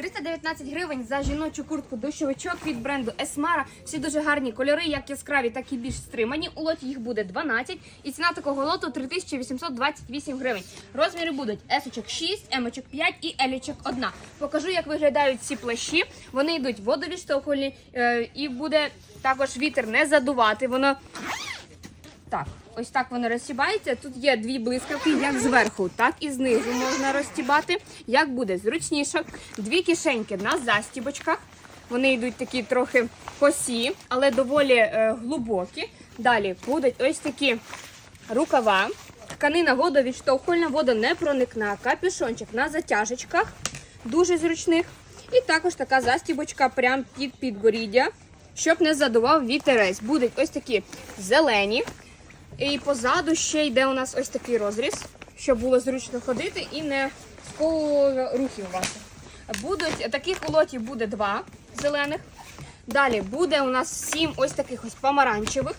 319 гривень за жіночу куртку дощовичок від бренду Esmara. Всі дуже гарні кольори, як яскраві, так і більш стримані. У лоті їх буде 12. І ціна такого лоту 3828 гривень. Розміри будуть есочок 6, емочок 5 і елічок 1. Покажу, як виглядають ці плащі. Вони йдуть водовідштовхувальні е, і буде також вітер не задувати. Воно так, ось так воно розтібається. Тут є дві блискавки, як зверху, так і знизу можна розтібати. Як буде зручніше. Дві кишеньки на застібочках. Вони йдуть такі трохи косі, але доволі е, глибокі. Далі будуть ось такі рукава. Тканина водовідштовхувальна, водонепроникна, капюшончик на затяжечках, дуже зручних. І також така застібочка прямо під підборіддя, щоб не задував вітерець. Будуть ось такі зелені. І позаду ще йде у нас ось такий розріз, щоб було зручно ходити і не сковувало рухів ваших. Будуть таких у лоті буде два зелених. Далі буде у нас сім ось таких ось помаранчевих.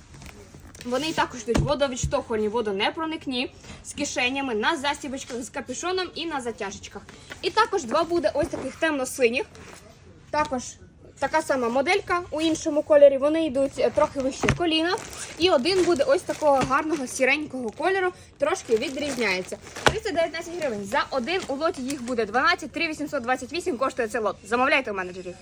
Вони також йдуть водовідштовхувальні, водонепроникні, з кишенями на застібочках, з капюшоном і на затяжечках. І також два буде ось таких темно-синіх. Також така сама моделька у іншому кольорі. Вони йдуть е, трохи вище коліна. І один буде ось такого гарного сіренького кольору, трошки відрізняється. 319 гривень. За один у лоті їх буде 12, 3828 коштує цей лот. Замовляйте у менеджерів.